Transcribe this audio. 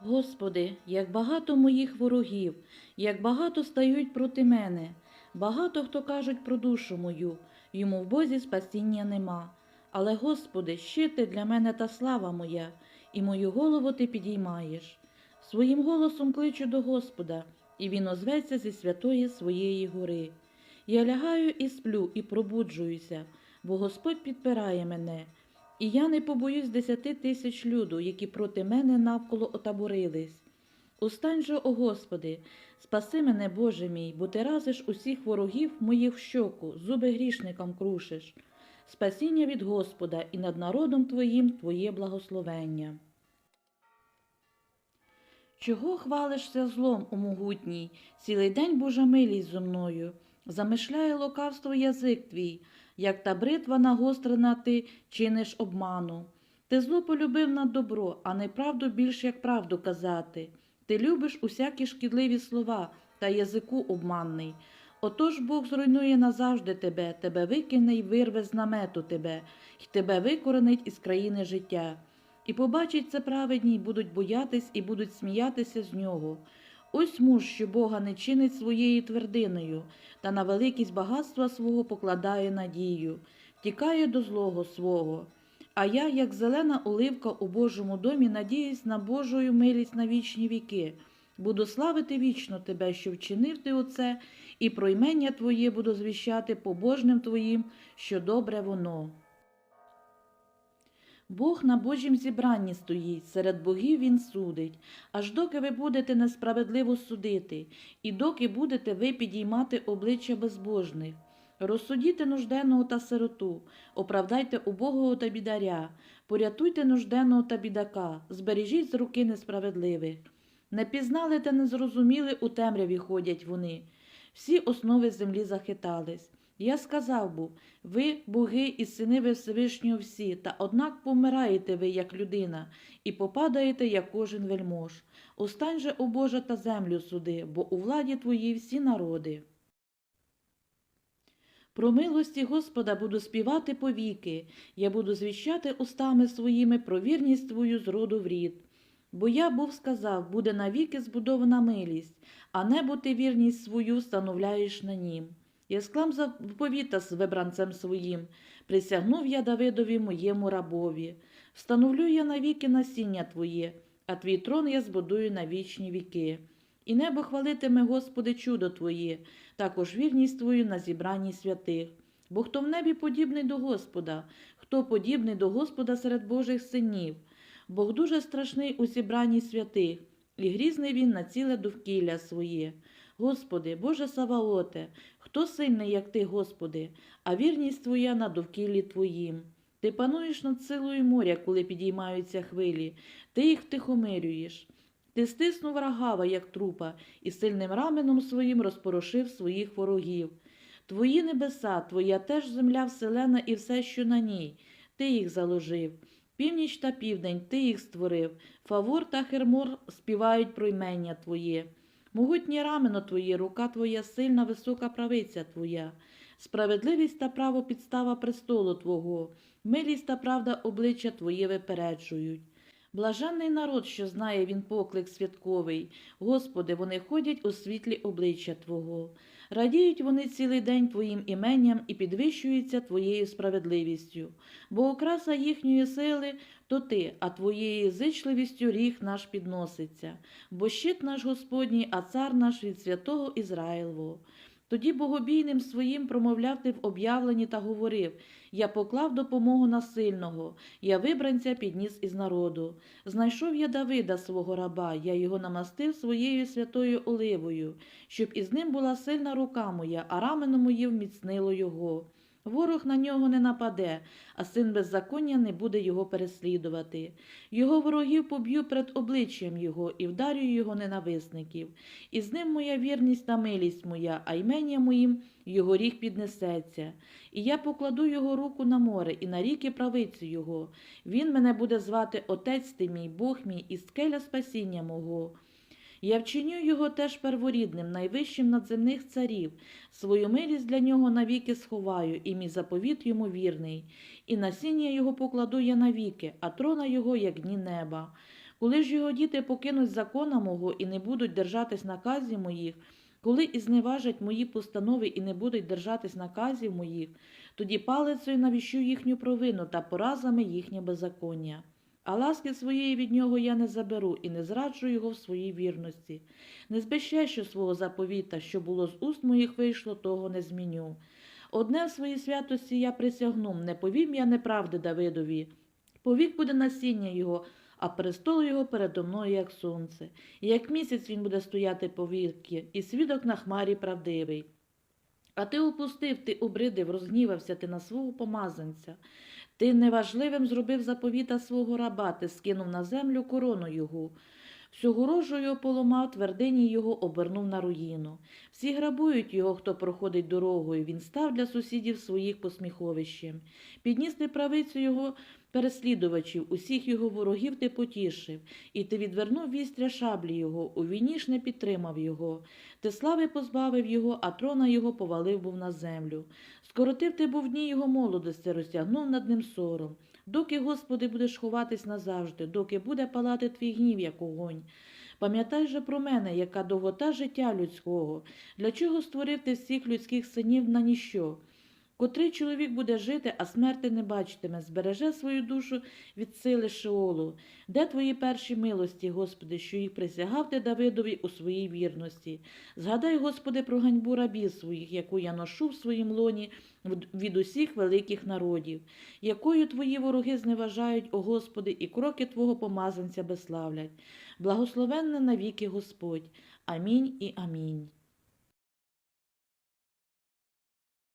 Господи, як багато моїх ворогів, як багато стають проти мене, багато хто кажуть про душу мою, йому в Бозі спасіння нема. Але, Господи, щити для мене та слава моя, і мою голову ти підіймаєш. Своїм голосом кличу до Господа, і він озветься зі святої своєї гори. Я лягаю і сплю, і пробуджуюся, бо Господь підпирає мене. І я не побоюсь десяти тисяч люду, які проти мене навколо отаборились. Устань же, о Господи, спаси мене, Боже мій, бо ти разиш усіх ворогів моїх в щоку, зуби грішникам крушиш. Спасіння від Господа і над народом Твоїм Твоє благословення. Чого хвалишся злом у могутній, цілий день Божа милість зо мною, замишляє лукавство язик твій, як та бритва нагострена ти чиниш обману. Ти зло полюбив на добро, а неправду більш як правду казати. Ти любиш усякі шкідливі слова та язику обманний. Отож Бог зруйнує назавжди тебе, тебе викине й вирве з намету тебе, й тебе викоренить із країни життя. І побачить це праведні, й будуть боятись і будуть сміятися з нього. Ось муж, що Бога не чинить своєю твердиною, та на великість багатства свого покладає надію, тікає до злого свого. А я, як зелена оливка у Божому домі, надіюсь на Божою милість на вічні віки. Буду славити вічно тебе, що вчинив ти оце, і про ймення твоє буду звіщати побожним твоїм, що добре воно. Бог на Божім зібранні стоїть, серед богів він судить, аж доки ви будете несправедливо судити, і доки будете ви підіймати обличчя безбожних. Розсудіте нужденного та сироту, оправдайте убогого та бідаря, порятуйте нужденного та бідака, збережіть з руки несправедливих. Не пізнали та не зрозуміли, у темряві ходять вони. Всі основи землі захитались. Я сказав був, ви, боги і сини ви Всевишнього всі, та однак помираєте ви, як людина, і попадаєте, як кожен вельмож. Устань же, о Боже, та землю суди, бо у владі твоїй всі народи. Про милості Господа буду співати повіки, я буду звіщати устами своїми про вірність твою з роду в рід. Бо я був сказав, буде навіки збудована милість, а небо ти вірність свою встановляєш на нім. Я склам заповіта з вибранцем своїм, присягнув я Давидові моєму рабові. Встановлю я навіки насіння Твоє, а твій трон я збудую на вічні віки. І небо хвалитиме, Господи, чудо Твоє, також вірність Твою на зібранні святих. Бо хто в небі подібний до Господа, хто подібний до Господа серед Божих синів. Бог дуже страшний у зібранні святих, і грізний він на ціле довкілля своє. Господи, Боже Саваоте, хто сильний, як Ти, Господи, а вірність Твоя на довкіллі Твоїм. Ти пануєш над силою моря, коли підіймаються хвилі, ти їх втихомирюєш. Ти стиснув рагава, як трупа, і сильним раменом своїм розпорошив своїх ворогів. Твої небеса, твоя теж земля вселена і все, що на ній, ти їх заложив. Північ та південь ти їх створив, Фавор та Хермор співають про ймення Твоє. Могутнє рамено Твоє, рука Твоя сильна, висока правиця Твоя, справедливість та право підстава престолу Твого, милість та правда обличчя Твоє випереджують. Блаженний народ, що знає він поклик святковий, Господи, вони ходять у світлі обличчя Твого. Радіють вони цілий день Твоїм іменням і підвищуються Твоєю справедливістю, бо окраса їхньої сили то Ти, а Твоєю зичливістю ріг наш підноситься, бо щит наш Господній, а цар наш від святого Ізраїлового. Тоді богобійним своїм промовляв ти в об'явленні та говорив Я поклав допомогу на сильного, я вибранця підніс із народу. Знайшов я Давида свого раба, я його намастив своєю святою оливою, щоб із ним була сильна рука моя, а рамено моє вміцнило його. Ворог на нього не нападе, а син беззаконня не буде його переслідувати. Його ворогів поб'ю перед обличчям його і вдарю його ненависників. І з ним моя вірність та милість моя, а ймення моїм його ріг піднесеться. І я покладу його руку на море і на ріки правицю його. Він мене буде звати Отець ти мій, Бог мій і скеля спасіння мого. Я вчиню його теж перворідним, найвищим надземних царів, свою милість для нього навіки сховаю, і мій заповіт йому вірний, і насіння його покладу я навіки, а трона його, як дні неба. Коли ж його діти покинуть закона мого і не будуть держатись наказів моїх, коли і зневажать мої постанови і не будуть держатись наказів моїх, тоді палицею навіщу їхню провину та поразами їхнє беззаконня. А ласки своєї від нього я не заберу і не зраджу його в своїй вірності. Не збещещу свого заповіта, що було з уст моїх вийшло, того не зміню. Одне в своїй святості я присягну, не повім я неправди Давидові. Повік буде насіння його, а престол його передо мною, як сонце. І як місяць він буде стояти повіки, і свідок на хмарі правдивий. А ти упустив, ти обридив, розгнівався ти на свого помазанця. Ти неважливим зробив заповіта свого раба, ти скинув на землю корону його. Всю рожу його поламав, твердині його обернув на руїну. Всі грабують його, хто проходить дорогою. Він став для сусідів своїх посміховищем. Підніс неправицю його переслідувачів, усіх його ворогів ти потішив, і ти відвернув вістря шаблі його, у війні ж не підтримав його. Ти слави позбавив його, а трона його повалив був на землю. Скоротив ти був дні його молодості, розтягнув над ним сором. Доки, Господи, будеш ховатись назавжди, доки буде палати твій гнів, як огонь. Пам'ятай же про мене, яка довгота життя людського, для чого створив ти всіх людських синів на ніщо? Котрий чоловік буде жити, а смерти не бачитиме, збереже свою душу від сили Шеолу. Де твої перші милості, Господи, що їх присягав ти Давидові у своїй вірності? Згадай, Господи, про ганьбу рабів своїх, яку я ношу в своїм лоні від- усіх великих народів, якою твої вороги зневажають, о Господи, і кроки Твого помазанця безславлять. Благословенне навіки Господь. Амінь і амінь.